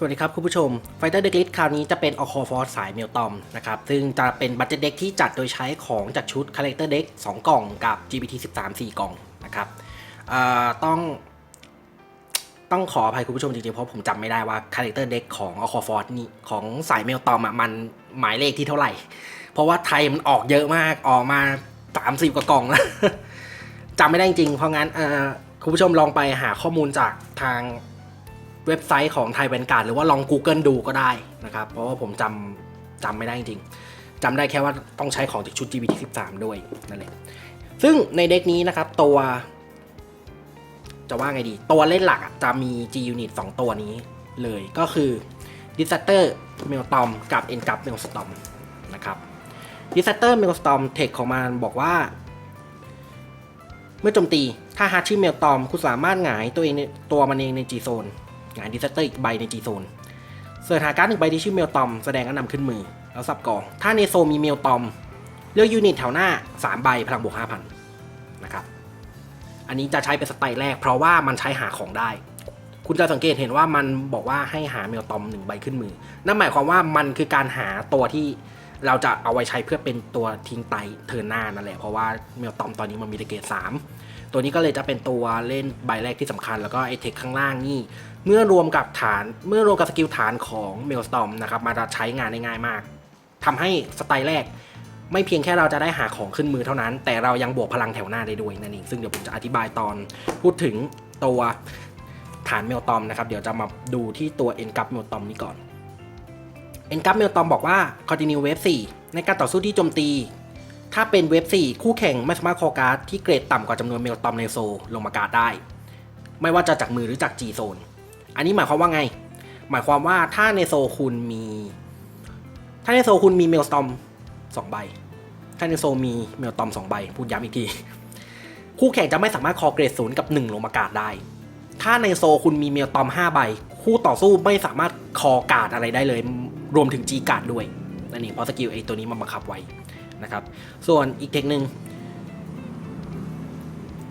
สวัสดีครับคุณผู้ชม Fighter Deck List คราวนี้จะเป็น a l c o f o r สายเมลตอมนะครับซึ่งจะเป็นบัตเจ็ตเด็กที่จัดโดยใช้ของจากชุด Character Deck 2กล่องกับ GPT 13 4 กล่องนะครับต้องต้องขออภัยคุณผู้ชมจริงๆ เพราะผมจำไม่ได้ว่า Character Deck ของ a l c o f o r นี่ของสายเมลตอมอะมันหมายเลขที่เท่าไหร่ เพราะว่าไทยมันออกเยอะมากออกมา 30 กว่ากล่องแล้วจำไม่ได้จริงเพราะงั้นคุณผู้ชมลองไปหาข้อมูลจากทาง เว็บไซต์ของไทยแวนการ์ดหรือว่าลอง Google ดูก็ได้นะครับ เพราะว่าผมจำจำไม่ได้จริงจำได้แค่ว่าต้องใช้ของจากชุด GPT 13 ด้วยนั่นแหละซึ่งในเด็กนี้นะครับตัว จะว่าไงดี ตัวเล่นหลักจะมี G Unit 2 ตัวนี้เลยก็คือ Disaster m e l t o m กับ e n g a p m e l s t o m นะครับ Disaster m e l s t o m เทคของมันบอกว่า เมื่อโจมตีถ้าฮาร์ดชื่อเมลตอมคุณสามารถหงายตัวเองในตัวมันเองใน G Zone งายดิสเตอร์อีกใบใน G Zone เสิร์ชหาการ์ดหนึ่งใบที่ชื่อเมลตอมแสดงก็นำขึ้นมือ แล้วสับกอง ถ้าในโซมีเมลตอม เลือกยูนิตแถวหน้า 3 ใบพลังบวก5,000 นะครับ อันนี้จะใช้เป็นสไตล์แรก เพราะว่ามันใช้หาของได้ คุณจะสังเกตเห็นว่ามันบอกว่าให้หาเมลตอมหนึ่งใบขึ้นมือ นั่นหมายความว่ามันคือการหาตัวที่เราจะเอาไว้ใช้เพื่อเป็นตัวทิ้งไตเทิร์นหน้านั่นแหละ เพราะว่าเมลตอมตอนนี้มันมีเกรดสามตัวนี้ก็เลยจะเป็นตัวเล่นใบแรกที่สำคัญ แล้วก็ไอเทคข้างล่างนี่ เมื่อรวมกับฐานเมื่อรวมกับสกิลฐานของเมลสตอมนะครับมันจะใช้งานได้ง่ายมากทำให้สไตล์แรก ไม่เพียงแค่เราจะได้หาของขึ้นมือเท่านั้น แต่เรายังบวกพลังแถวหน้าได้ด้วยนั่นเองซึ่งเดี๋ยวผมจะอธิบายตอนพูดถึงตัวฐานเมลตอมนะครับเดี๋ยวจะมาดูที่ตัวเอ็นกัปเมลตอมนี้ก่อนเอ็นกัปเมลตอมบอกว่า continue wave 4 ในการต่อสู้ที่โจมตี ถ้าเป็นเวฟ4คู่แข่งไม่สามารถคอการ์ดที่เกรดต่ำกว่าจำนวนเมลตอมในโซลลงมาการ์ดได้ ไม่ว่าจะจากมือหรือจาก G โซน อันนี้หมายความว่าไง หมายความว่าถ้าในโซคุณมี ถ้าในโซคุณมีเมลตอม2ใบ ถ้าในโซมีเมลตอม2ใบ พูดย้ำอีกที คู่แข่งจะไม่สามารถคอเกรดศูนย์กับ1ลงมาการ์ดได้ ถ้าในโซคุณมีเมลตอม5ใบ คู่ต่อสู้ไม่สามารถคอการ์ดอะไรได้เลย รวมถึง G การ์ดด้วยนั่นเองเพราะสกิลไอตัวนี้มันบังคับไว้นะครับ ส่วนอีกเทคหนึ่ง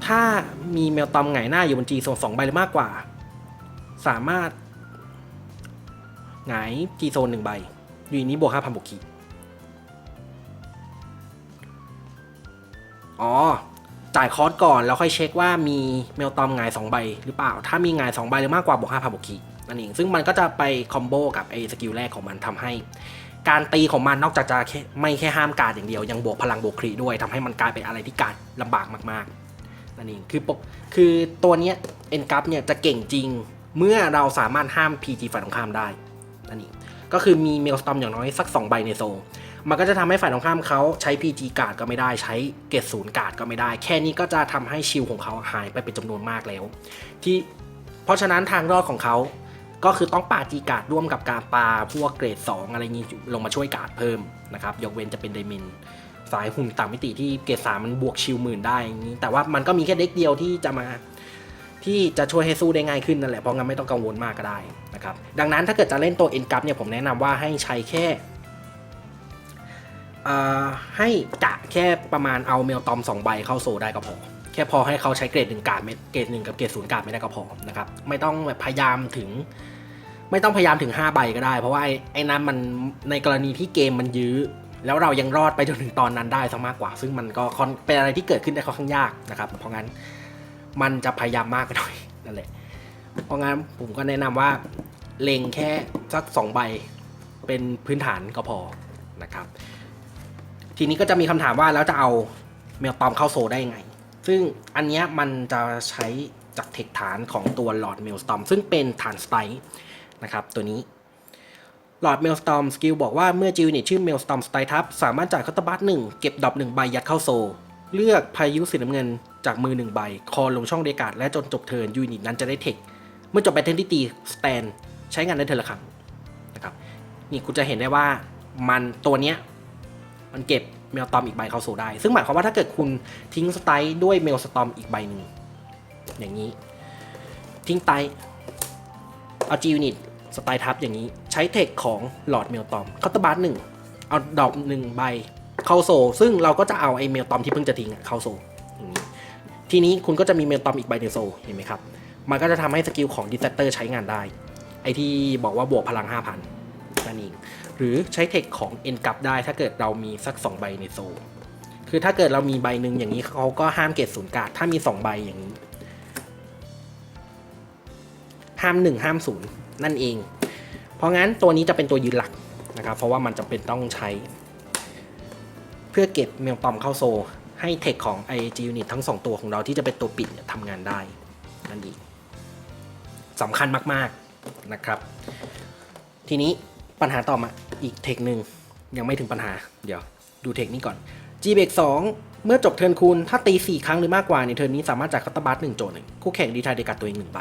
ถ้ามีเมลตอมไงหน้าอยู่บน G โซนสองใบหรือมากกว่า สามารถหงาย G โซนหนึ่งใบอยู่นี้บวกห้าพันบวกขีดอ๋อ จ่ายคอร์สก่อนแล้วค่อยเช็คว่ามีเมลตอมไงายสองใบหรือเปล่า ถ้ามีไงายสองใบหรือมากกว่าบวกห้าพันบวกขีนั่นเอง ซึ่งมันก็จะไปคอมโบกับไอ้สกิลแรกของมันทำให้ การตีของมันนอกจากจะไม่แค่ห้ามการอย่างเดียว ยังบวกพลังบวกครีด้วยทำให้มันกลายเป็นอะไรที่การดลำบากมากๆนั่นเองคือปกคือตัวเนี้ยเอ็นกัฟเนี่ยจะเก่งจริง เมื่อเราสามารถห้าม PG ฝ่ายตรงข้ามได้นั่นเองก็คือมีเมลสตอมอย่างน้อยสัก 2 ใบในโซลมันก็จะทำให้ฝ่ายตรงข้ามเขาใช้ PG การ์ดก็ไม่ได้ใช้เกตศูนย์การ์ดก็ไม่ได้ แค่นี้ก็จะทำให้ชิลของเขาหายไปเป็นจำนวนมากแล้ว ที่เพราะฉะนั้นทางรอดของเขาก็คือต้องปาจีการ์ดร่วมกับการปาพวกเกรด 2 อะไรนี้ลงมาช่วยการ์ดเพิ่มนะครับยกเว้นจะเป็นไดมินสายหุ่นต่างมิติที่เกรด3มันบวกชิลหมื่นได้อย่างนี้แต่ว่ามันก็มีแค่เด็กเดียวที่จะมา ที่จะช่วยให้สู้ได้ง่ายขึ้นนั่นแหละ เพราะงั้นไม่ต้องกังวลมากก็ได้นะครับ ดังนั้นถ้าเกิดจะเล่นตัวเอ็นกัฟเนี่ยผมแนะนำว่าให้ใช้แค่ให้กะแค่ประมาณเอาเมลตอม2ใบเข้าโซได้ก็พอ แค่พอให้เขาใช้เกรดหนึ่งกาดไม่เกรดหนึ่งกับเกรดศูนย์กาดไม่ได้ก็พอนะครับไม่ต้องแบบพยายามถึง ไม่ต้องพยายามถึง 5 ใบก็ได้ เพราะว่าไอ้ไอนั้นมันในกรณีที่เกมมันยื้อ แล้วเรายังรอดไปจนถึงตอนนั้นได้ซะมากกว่า ซึ่งมันก็เป็นอะไรที่เกิดขึ้นได้ค่อนข้างยากนะครับเพราะงั้น มันจะพยายามมากไปหน่อยนั่นแหละ เพราะงั้นผมก็แนะนำว่าเล็งแค่สักสองใบเป็นพื้นฐานก็พอนะครับ ทีนี้ก็จะมีคำถามว่าแล้วจะเอาเมลตอมเข้าโซได้ยังไง ซึ่งอันนี้มันจะใช้จากเทคฐานของตัวหลอดเมลสตอมซึ่งเป็นฐานสไตล์นะครับตัวนี้หลอดเมลสตอมสกิลบอกว่าเมื่อจิวนิตชื่อเมลสตอมสไตล์ทับสามารถจ่ายคาตบัตหนึ่งเก็บดอกหนึ่งใบยัดเข้าโซ เลือกพายุสีน้ำเงินจากมือหนึ่งใบ คอลงช่องเดกาดและจนจบเทิร์นยูนิตนั้นจะได้เทค เมื่อจบไปเทนที่ตีสแตนใช้งานได้เทิร์นละครั้งนะครับนี่คุณจะเห็นได้ว่ามันตัวเนี้ยมันเก็บเมลตอมอีกใบเข้าโซได้ ซึ่งหมายความว่าถ้าเกิดคุณทิ้งสไตล์ด้วยเมลสตอมอีกใบหนึ่งอย่างนี้ ทิ้งไตเอาจียูนิตสไตล์ทับอย่างนี้ ใช้เทคของหลอดเมลตอมคัตเตอร์บาร์หนึ่งเอาดอกหนึ่งใบ เข้าโซ ซึ่งเราก็จะเอาไอเมลตอมที่เพิ่งจะทิ้งอะเข้าโซ ทีนี้คุณก็จะมีเมลตอมอีกใบในโซเห็นไหมครับ มันก็จะทำให้สกิลของดิสเตอร์ใช้งานได้ ไอที่บอกว่าบวกพลัง 5,000นั่นเองหรือใช้เทคของ N กลับได้ถ้าเกิดเรามีสัก 2 ใบในโซ คือถ้าเกิดเรามีใบหนึ่งอย่างนี้เขาก็ห้ามเกตศูนย์กาดถ้ามี 2 ใบอย่างนี้ ห้าม 1 ห้ามศูนย์นั่นเอง เพราะงั้นตัวนี้จะเป็นตัวยืนหลักนะครับ เพราะว่ามันจะเป็นต้องใช้ พื่อเก็บเมลตอมเข้าโซ ให้เทคของ IG Unit ทั้ง 2 ตัวของเราที่จะเป็นตัวปิดทำงานได้นั่นเองสำคัญมากๆนะครับ ทีนี้ปัญหาต่อมาอีกเทคหนึ่งยังไม่ถึงปัญหา เดี๋ยวดูเทคนี้ก่อน G เบรก2เมื่อจบเทิร์นคูณ ถ้าตี 4 ครั้งหรือมากกว่าในเทิร์นนี้สามารถจ่ายคัตเตอร์บัสหนึ่งโจทย์หนึ่งคู่แข่งดีทายเดกัดตัวเองหนึ่งใบ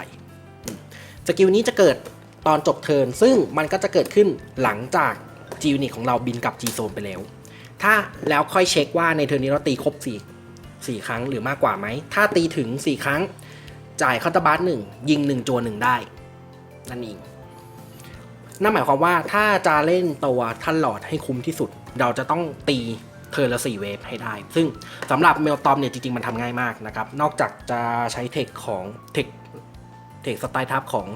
สกิลนี้จะเกิดตอนจบเทิร์นซึ่งมันก็จะเกิดขึ้นหลังจาก G Unit ของเราบินกลับ G Zone ไปแล้ว ถ้าแล้วค่อยเช็คว่าในเทิร์นี้เราตีครบ4 4ครั้งหรือมากกว่าไหม ถ้าตีถึง 4 ครั้ง จ่ายคัตเตอร์บัสหนึ่งยิง 1 โจหนึ่งได้ นั่นเอง นั่นหมายความว่าถ้าจะเล่นตัวท่านหลอดให้คุ้มที่สุด เราจะต้องตีเทอร์ละ4เวฟให้ได้ ซึ่งสำหรับเมลตอมเนี่ยจริงๆ มันทำง่ายมากนะครับ นอกจากจะใช้เทคของเทคเทคสไตล์ทับของ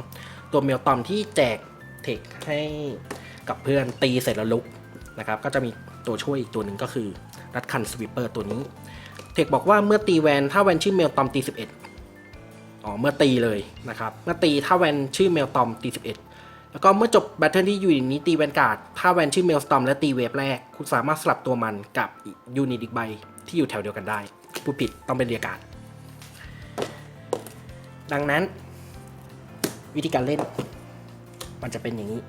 ตัวเมลตอมที่แจกเทคให้กับเพื่อนตีเสร็จแล้วลุกนะครับ ก็จะมี ตัวช่วยอีกตัวหนึ่งก็คือ รัดคันสวิปเปอร์ตัวนี้ เทคบอกว่าเมื่อตีแวนถ้าแวนชื่อเมลตอมตี 11 อ๋อ เมื่อตีเลยนะครับ เมื่อตีถ้าแวนชื่อเมลตอมตี 11 แล้วก็เมื่อจบแบทเทิลที่ยูนิตนี้ตีแวนการ์ด ถ้าแวนชื่อเมลสตอมและตีเวฟแรก คุณสามารถสลับตัวมันกับยูนิตอีกใบที่อยู่แถวเดียวกันได้ ผู้ผิดต้องเป็นเรียกการ์ดดังนั้นวิธีการเล่นมันจะเป็นอย่างนี้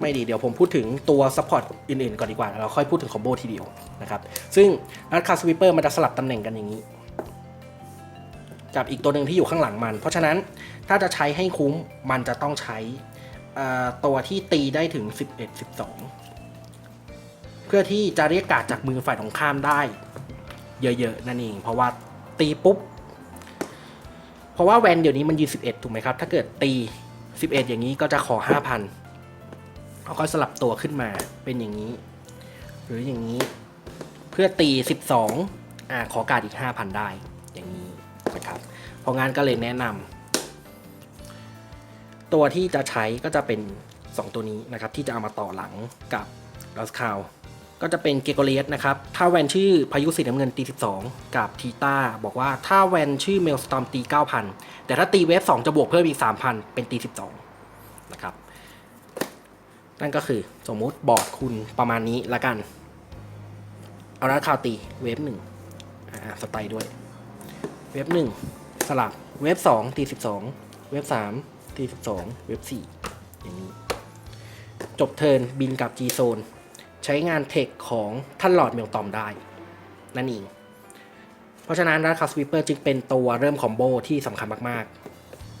ไม่ดีเดี๋ยวผมพูดถึงตัวซัพพอร์ตอื่นๆก่อนดีกว่า เราค่อยพูดถึงคอมโบทีเดียวนะครับ ซึ่งรัดคาสวิปเปอร์มันจะสลับตำแหน่งกันอย่างนี้ กับอีกตัวหนึ่งที่อยู่ข้างหลังมัน เพราะฉะนั้นถ้าจะใช้ให้คุ้มมันจะต้องใช้ตัวที่ตีได้ถึง 11 12 เพื่อที่จะเรียกการ์ดจากมือฝ่ายตรงข้ามได้ เยอะๆนั่นเอง เพราะว่าตีปุ๊บ เพราะว่าแวนเดี๋ยวนี้มันยืน11 ถูกไหมครับ ถ้าเกิดตี 11 อย่างนี้ก็จะขอ 5,000 เอาก็สลับตัวขึ้นมาเป็นอย่างนี้ หรืออย่างนี้เพื่อตี 12อ่าขอการอีก 5,000 ได้อย่างนี้นะครับเพราะงั้นก็เลยแนะนำตัวที่จะใช้ก็จะเป็น 2 ตัวนี้นะครับ ที่จะเอามาต่อหลังกับลอสคาวก็จะเป็นเกโกเลียสนะครับ ถ้าแวนชื่อพายุสีน้ำเงินตี 12 กับทีต้าบอกว่าถ้าแวนชื่อเมลสตอมตี 9,000 แต่ถ้าตีเวฟ 2 จะบวกเพิ่มอีก 3,000 เป็นตี 12 นะครับ นั่นก็คือสมมุติบอร์ดคุณประมาณนี้ละกัน เอาละคาวตีเวฟหนึ่งสไตล์ด้วย เว็บหนึ่งสลับ เว็บสองตีสิบสองเว็บสามตีสิบสองเว็บสี่อย่างนี้ จบเทิร์นบินกับ G Zone ใช้งานเทคของท่านหลอดเมลตอมได้ นั่นเอง เพราะฉะนั้นราคาสวิปเปอร์จึงเป็นตัวเริ่มคอมโบที่สำคัญมาก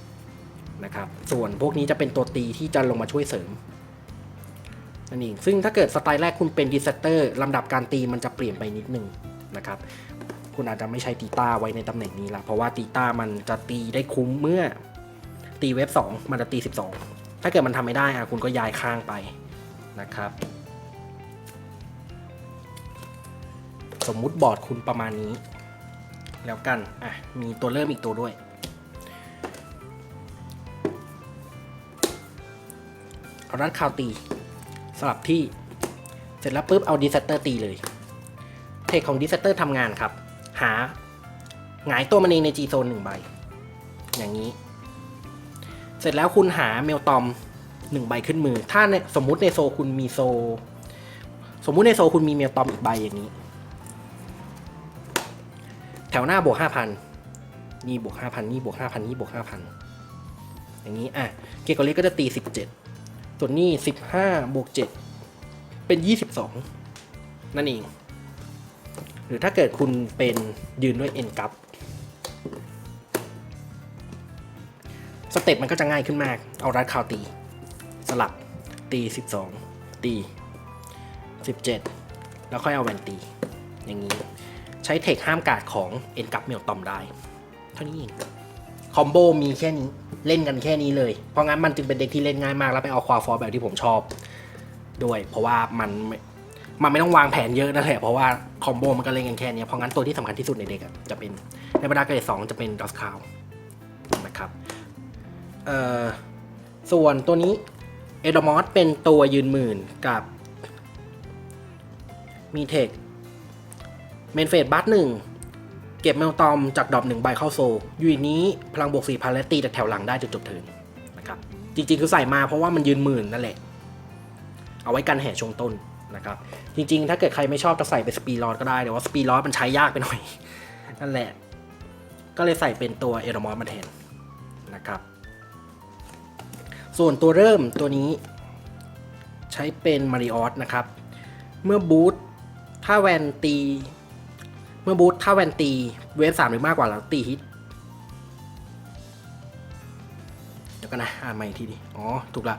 ๆ นะครับ ส่วนพวกนี้จะเป็นตัวตีที่จะลงมาช่วยเสริม นั่นเอง ซึ่งถ้าเกิดสไตล์แรกคุณเป็นดิสเตอร์ลำดับการตีมันจะเปลี่ยนไปนิดนึงนะครับ คุณอาจจะไม่ใช้ตีต้าไว้ในตำแหน่งนี้ละ เพราะว่าตีต้ามันจะตีได้คุ้มเมื่อตีเว็บ 2 มันจะตี 12 ถ้าเกิดมันทำไม่ได้อะคุณก็ย้ายข้างไปนะครับ สมมุติบอร์ดคุณประมาณนี้ แล้วกัน อะ มีตัวเริ่มอีกตัวด้วยเอารัดคาวตี สลับที่ เสร็จแล้วปุ๊บเอาดีเซตเตอร์ตีเลย เทคของดิสเตอร์ทำงานครับ หาหงายตัวมันเองใน G โซนหนึ่งใบ อย่างนี้ เสร็จแล้วคุณหาเมลตอมหนึ่งใบขึ้นมือ ถ้าในสมมุติในโซคุณมีโซ สมมุติในโซคุณมีเมลตอมอีกใบอย่างนี้ แถวหน้าบวกห้าพันนี่บวกห้าพันนี่บวกห้าพันนี่บวกห้าพันอย่างนี้ อะ เกโกเล็กก็จะตีสิบเจ็ด ส่วนนี่สิบห้าบวกเจ็ดเป็นยี่สิบสองนั่นเอง หรือถ้าเกิดคุณเป็นยืนด้วย N กับสเต็ปมันก็จะง่ายขึ้นมาก เอารัดคาวตี สลับตี 12 ตี 17 แล้วค่อยเอาแวนตี อย่างนี้ ใช้เทคห้ามการ์ดของ N กับเมลตอมได้ เท่านี้เอง คอมโบมีแค่นี้เล่นกันแค่นี้เลย เพราะงั้นมันจึงเป็นเด็กที่เล่นง่ายมาก แล้วไปเอาควาฟอร์แบบที่ผมชอบ ด้วย เพราะว่ามันมันไม่ต้องวางแผนเยอะนั่นแหละเพราะว่าคอมโบมันก็เล่นกันแค่นี้เพราะงั้นตัวที่สำคัญที่สุดในเด็กอะจะเป็นในบรรดาเกรดสองจะเป็นดอสคาวนะครับเอ่อส่วนตัวนี้เอดมอสเป็นตัวยืนหมื่นกับมีเทคเมนเฟสบัตหนึ่ง เก็บเมลตอมจากดรอปหนึ่งใบเข้าโซอยู่นนี้พลังบวกสี่พันและตีจากแถวหลังได้จนจบเทิร์นนะครับจริงๆคือใส่มาเพราะว่ามันยืนหมื่นนั่นแหละ เอาไว้กันแห่ชงต้นนะครับจริงๆ ถ้าเกิดใครไม่ชอบจะใส่เป็นสปีลอดก็ได้แต่ว่าสปีลอดมันใช้ยากไปหน่อย นั่นแหละ ก็เลยใส่เป็นตัวเอรมอสมาแทนนะครับ ส่วนตัวเริ่มตัวนี้ ใช้เป็นมาริออสนะครับ เมื่อบูทถ้าแวนตี เมื่อบูทถ้าแวนตีเวฟสามหรือมากกว่าแล้วตีฮิต เดี๋ยวกันนะ อ่านใหม่อีกทีดิ อ๋อ ถูกละ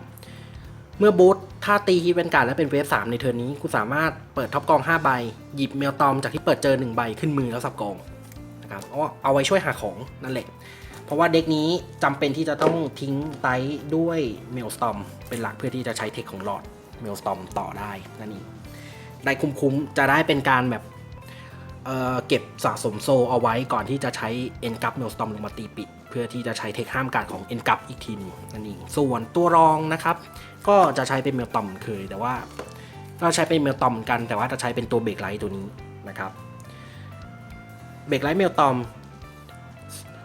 เมื่อบูทถ้าตีฮิตเป็นการดและเป็นเวฟสามในเทิร์นี้คุณสามารถเปิดท็อปกอง5ใบ หยิบเมลตอมจากที่เปิดเจอ1ใบขึ้นมือแล้วสับกองนะครับเอาเอาไว้ช่วยหาของนั่นแหละ เพราะว่าเด็กนี้จำเป็นที่จะต้องทิ้งไตด้วยเมลสตอมเป็นหลักเพื่อที่จะใช้เทคของหลอดเมลสตอมต่อได้นั่นเองได้คุ้มๆจะได้เป็นการแบบ เเก็บสะสมโซเอาไว้ก่อนที่จะใช้เอ็นกั m เมลสตอมลงมาตีปิด เพื่อที่จะใช้เทคห้ามการของเอ็นกั m อีกทีนึงนั่นเองส่วนตัวรองนะครับ ก็จะใช้เป็นเมลตอมเคย แต่ว่าก็ใช้เป็นเมลตอมกัน แต่ว่าจะใช้เป็นตัวเบรกไลท์ตัวนี้นะครับเบรกไลท์เมลตอม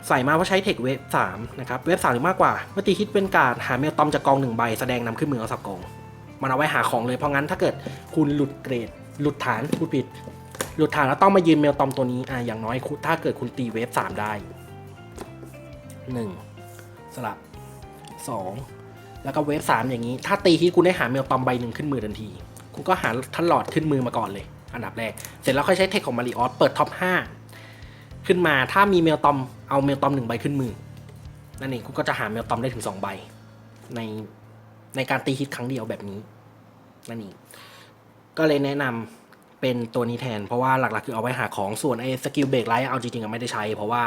ใส่มาว่าใช้เทคเวฟสามนะครับเวฟสามหรือมากกว่าเมื่อตีฮิตเป็นการหาเมลตอมจากกองหนึ่งใบแสดงนำขึ้นมือเอาสับกองมันเอาไว้หาของเลยเพราะงั้นถ้าเกิดคุณหลุดเกรดหลุดฐานพูดผิด หลุดฐานแล้วต้องมายืนเมลตอมตัวนี้อ่าอย่างน้อยถ้าเกิดคุณตีเวฟสามได้หนึ่งสลับสองแล้วก็เวฟสามอย่างนี้ ถ้าตีฮิตคุณได้หาเมลตอมใบหนึ่งขึ้นมือทันที คุณก็หาทันหลอดขึ้นมือมาก่อนเลย อันดับแรก เสร็จแล้วค่อยใช้เทคของมาริออสเปิดท็อปห้าขึ้นมาถ้ามีเมลตอมเอาเมลตอมหนึ่งใบขึ้นมือ นั่นเองคุณก็จะหาเมลตอมได้ถึงสองใบ ในในการตีฮิตครั้งเดียวแบบนี้ นั่นเองก็เลยแนะนำ เป็นตัวนี้แทน เพราะว่าหลักๆคือเอาไว้หาของส่วนไอ้สกิลเบรกไลท์เอาจริงๆอะไม่ได้ใช้ เพราะว่า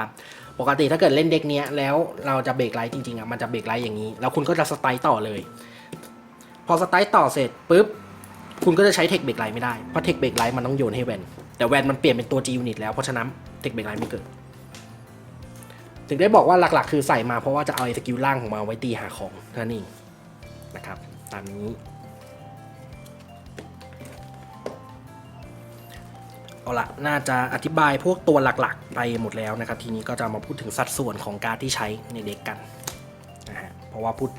ปกติถ้าเกิดเล่นเด็กเนี้ยแล้วเราจะเบรกไลท์จริงๆอะมันจะเบรกไลท์อย่างนี้ แล้วคุณก็จะสไตล์ต่อเลย พอสไตล์ต่อเสร็จปุ๊บคุณก็จะใช้เทคเบรกไลท์ไม่ได้ เพราะเทคเบรกไลท์มันต้องโยนให้แวน แต่แวนมันเปลี่ยนเป็นตัว G unit แล้ว เพราะฉะนั้นเทคเบรกไลท์ไม่เกิด ถึงได้บอกว่าหลักๆ คือใส่มาเพราะว่าจะเอาไอ้สกิลล่างของมาไว้ตีหาของนั่นเองนะครับ ตามนี้ เอาละน่าจะอธิบายพวกตัวหลักๆ ไปหมดแล้วนะครับ ทีนี้ก็จะมาพูดถึงสัดส่วนของการดที่ใช้ในเด็กกันนะฮะเพราะว่าพูด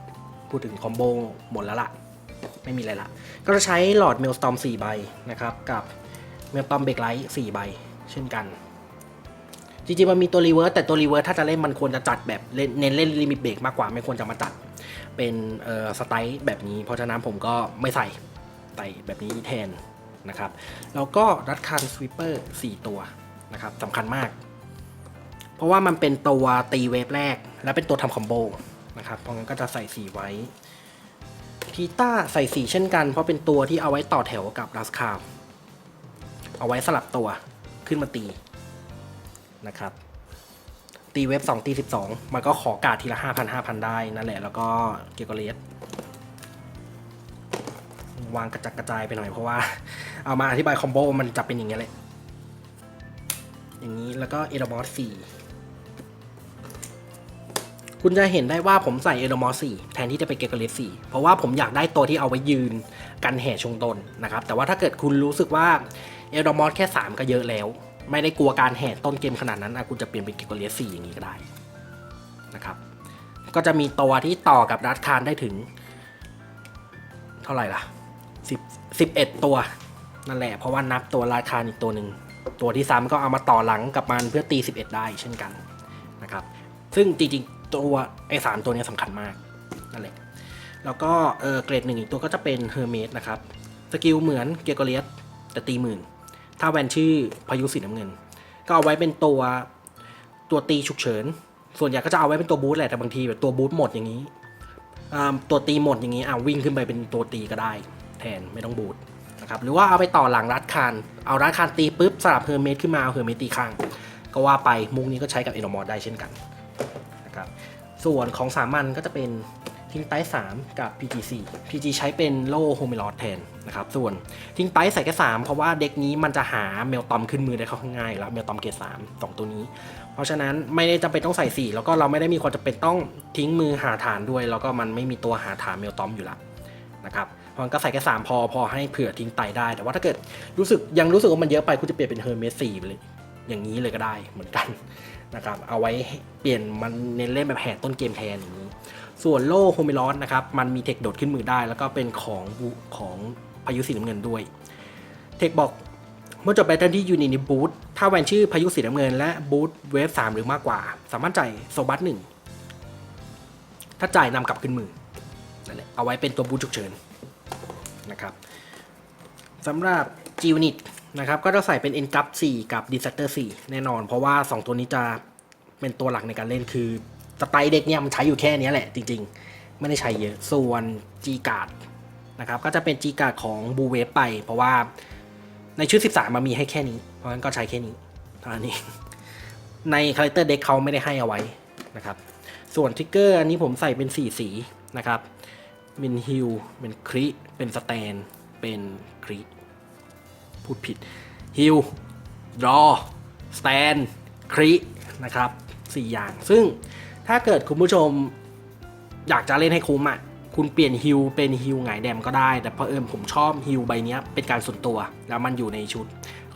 พูดถึงคอมโบหมดแล้วล่ะไม่มีอะไรละ ก็จะใช้หลอดเมลสตอม4ใบนะครับ กับเมลตอมเบรกไลท์4ใบ เช่นกันจริงๆมันมีตัวรีเวิร์สแต่ตัวรีเวิร์สถ้าจะเล่นมันควรจะจัดแบบเล่นเน้นเล่นลิมิตเบรกมากกว่าไม่ควรจะมาจัดเป็นสไตล์แบบนี้ เพราะฉะนั้นผมก็ไม่ใส่ใส่แบบนี้แทน นะครับ แล้วก็รัดคันสวิปเปอร์4ตัวนะครับสำคัญมาก เพราะว่ามันเป็นตัวตีเวฟแรก และเป็นตัวทำคอมโบนะครับ เพราะงั้นก็จะใส่สีไว้พีต้าใส่สีเช่นกันเพราะเป็นตัวที่เอาไว้ต่อแถวกับรัสคาเอาไว้สลับตัวขึ้นมาตีนะครับ ตีเว็บ2ตี 12 มันก็ขอกาดทีละ 5,000 5,000 ได้นั่นแหละ แล้วก็เกียร์กเลส วางกระจัดกระจายไปหน่อยเพราะว่าเอามาอธิบายคอมโบมันจะเป็นอย่างนี้ยแหละอย่างนี้แล้วก็เอ d ดมอส4คุณจะเห็นได้ว่าผมใส่เอ d ดมอส4แทนที่จะเป็นเกกเลส4เพราะว่าผมอยากได้ตัวที่เอาไว้ยืนกันแห่ชงตนนะครับ แต่ว่าถ้าเกิดคุณรู้สึกว่าเอ d ดมอสแค่ 3 ก็เยอะแล้ว ไม่ได้กลัวการแห่ต้นเกมขนาดนั้นอะคุณจะเปลี่ยนเป็นเกโกเลียสี่อย่างนี้ก็ได้นะครับก็จะมีตัวที่ต่อกับดัตคารได้ถึง เท่าไหร่ล่ะ สิบเอ็ดตัว นั่นแหละ เพราะว่านับตัวราคาอีกตัวหนึ่ง ตัวที่ซ้ำก็เอามาต่อหลังกับมันเพื่อตี 11 ได้เช่นกันนะครับ ซึ่งจริงๆ ตัวไอ้สามตัวนี้สำคัญมากนั่นแหละ แล้วก็เออเกรดหนึ่งอีกตัวก็จะเป็นเฮอร์เมสนะครับ สกิลเหมือนเกียร์กเลียสแต่ตีหมื่น ถ้าแวนชื่อพายุสีน้ำเงิน ก็เอาไว้เป็นตัวตัวตีฉุกเฉิน ส่วนใหญ่ก็จะเอาไว้เป็นตัวบูทแหละ แต่บางทีแบบตัวบูทหมดอย่างนี้ ตัวตีหมดอย่างนี้อ่าวิ่งขึ้นไปเป็นตัวตีก็ได้ ทนไม่ต้องบูทนะครับหรือว่าเอาไปต่อหลังรัดคานเอารัดคานตีปุ๊บสลับเฮอร์เมสขึ้นมาเอาเฮอร์เมสตีข้าง ก็ว่าไปมุกนี้ก็ใช้กับเอโนมอร์ได้เช่นกันนะครับส่วนของสามัญก็จะเป็นทิ้งไต้3กับ PG 4 PG ใช้เป็นโล่โฮมิลอดแทนนะครับส่วนทิ้งไต้ใส่แค่3เพราะว่าเด็กนี้มันจะหาเมลตอมขึ้นมือได้ค่อนข้างง่ายแล้วเมลตอมเกรด3สองตัวนี้ เพราะฉะนั้นไม่ได้จำเป็นต้องใส่ 4 แล้วก็เราไม่ได้มีความจำเป็นต้องทิ้งมือหาฐานด้วย แล้วก็มันไม่มีตัวหาฐานเมลตอมอยู่แล้วนะครับ เพราะงั้นก็ใส่แค่สามพอพอให้เผื่อทิ้งไตได้ แต่ว่าถ้าเกิดรู้สึกยังรู้สึกว่ามันเยอะไปคุณจะเปลี่ยนเป็นเฮอร์เมสสี่ไปเลยอย่างนี้เลยก็ได้เหมือนกันนะครับเอาไว้เปลี่ยนมันเน้นเล่นแบบแห่ต้นเกมแทนอย่างนี้ ส่วนโล่โฮมิลอสนะครับมันมีเทคโดดขึ้นมือได้ แล้วก็เป็นของของพายุสีน้ำเงินด้วย เทคบอกเมื่อจบแบตเทิลที่ยูนิตบูทถ้าแวนชื่อพายุสีน้ำเงินและบูทเวฟสามหรือมากกว่า สามารถจ่ายโซบัสหนึ่งถ้าจ่ายนำกลับขึ้นมือนั่นแหละเอาไว้เป็นตัวบูทฉุกเฉิน นะครับสำหรับ G Unit นะครับก็จะใส่เป็น N กับ4กับ Disaster 4 แน่นอน เพราะว่า 2 ตัวนี้จะเป็นตัวหลักในการเล่นคือสไตล์เด็กเนี่ยมันใช้อยู่แค่นี้แหละจริงๆ ไม่ได้ใช้เยอะ ส่วน G Guard นะครับก็จะเป็น G Guard ของ Blue Wave ไป เพราะว่าในชุด 13 มันมีให้แค่นี้ เพราะงั้นก็ใช้แค่นี้เท่านั้ในคาแรคเตอร์เด็กเขาไม่ได้ให้เอาไว้นะครับส่วนทริกเกอร์อันนี้ผมใส่เป็น 4 สีนะครับ เป็นฮิลเป็นคริเป็นสแตน เป็นคริพูดผิดฮิลรอสแตนครินะครับ 4 อย่าง ซึ่งถ้าเกิดคุณผู้ชมอยากจะเล่นให้คุ้มอะคุณเปลี่ยนฮิลเป็นฮิลหงายแดมก็ได้ แต่เพอเอิญผมชอบฮิลใบนี้เป็นการส่วนตัว แล้วมันอยู่ในชุด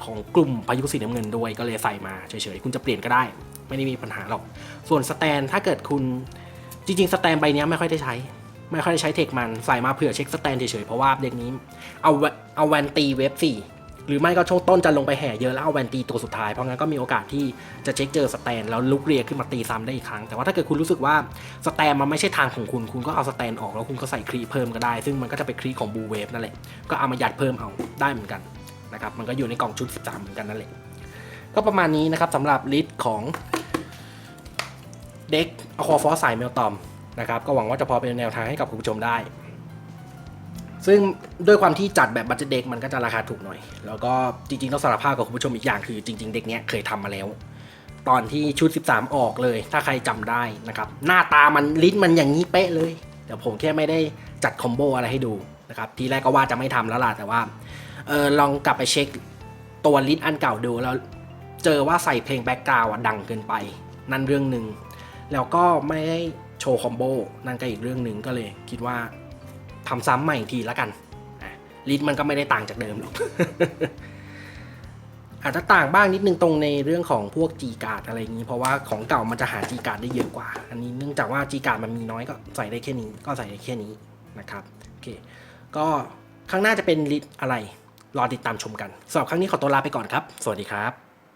ของกลุ่มพายุสีน้ำเงินด้วยก็เลยใส่มาเฉยๆ คุณจะเปลี่ยนก็ได้ ไม่ได้มีปัญหาหรอก ส่วนสแตนถ้าเกิดคุณจริงๆ สแตนใบนี้ไม่ค่อยได้ใช้ ไม่ค่อยได้ใช้เทคมันใส่มาเผื่อเช็คสแตนเฉยๆ เพราะว่าเด็กนี้เอาแวเอาแวนตีเวฟสี่หรือไม่ก็ช่วงต้นจะลงไปแห่เยอะแล้วเอาแวนตีตัวสุดท้าย เพราะงั้นก็มีโอกาสที่จะเช็คเจอสแตนแล้วลุกเรียขึ้นมาตีซ้ำได้อีกครั้ง แต่ว่าถ้าเกิดคุณรู้สึกว่าสแตนมันไม่ใช่ทางของคุณ คุณก็เอาสแตนออกแล้วคุณก็ใส่ครีเพิ่มก็ได้ ซึ่งมันก็จะเป็นครีของบูเวฟนั่นแหละ ก็เอามายัดเพิ่มเอาได้เหมือนกันนะครับ มันก็อยู่ในกล่องชุด 13 เหมือนกันนั่นแหละ ก็ประมาณนี้นะครับสำหรับลิสต์ของเด็กอควาฟอสสายเมลตอม นะครับก็หวังว่าจะพอเป็นแนวทางให้กับคุณผู้ชมได้ ซึ่งด้วยความที่จัดแบบบัตเจเด็กมันก็จะราคาถูกหน่อย แล้วก็จริงๆต้องสารภาพกับคุณผู้ชมอีกอย่างคือจริง ๆ เด็กเนี้ยเคยทำมาแล้ว ตอนที่ชุด 13 ออกเลย ถ้าใครจำได้นะครับหน้าตามันลิ้นมันอย่างนี้เป๊ะเลยแต่ผมแค่ไม่ได้จัดคอมโบอะไรให้ดูนะครับทีแรกก็ว่าจะไม่ทำแล้วล่ะแต่ว่าเออลองกลับไปเช็คตัวลิ้นอันเก่าดูแล้วเจอว่าใส่เพลงแบ็กกราวด์ดังเกินไป นั่นเรื่องหนึ่งแล้วก็ไม่ได้ โชว์คอมโบนั่นก็อีกเรื่องหนึ่งก็เลยคิดว่าทำซ้ำใหม่ทีละกันลิ้นมันก็ไม่ได้ต่างจากเดิมหรอกอาจจะต่างบ้างนิดนึงตรงในเรื่องของพวกจีการ์ดอะไรอย่างนี้ เพราะว่าของเก่ามันจะหาจีการ์ดได้เยอะกว่า อันนี้เนื่องจากว่าจีการ์ดมันมีน้อยก็ใส่ได้แค่นี้ก็ใส่ได้แค่นี้นะครับโอเคก็ข้างหน้าจะเป็นลิสอะไร รอติดตามชมกันสำหรับครั้งนี้ขอตัวลาไปก่อนครับ สวัสดีครับ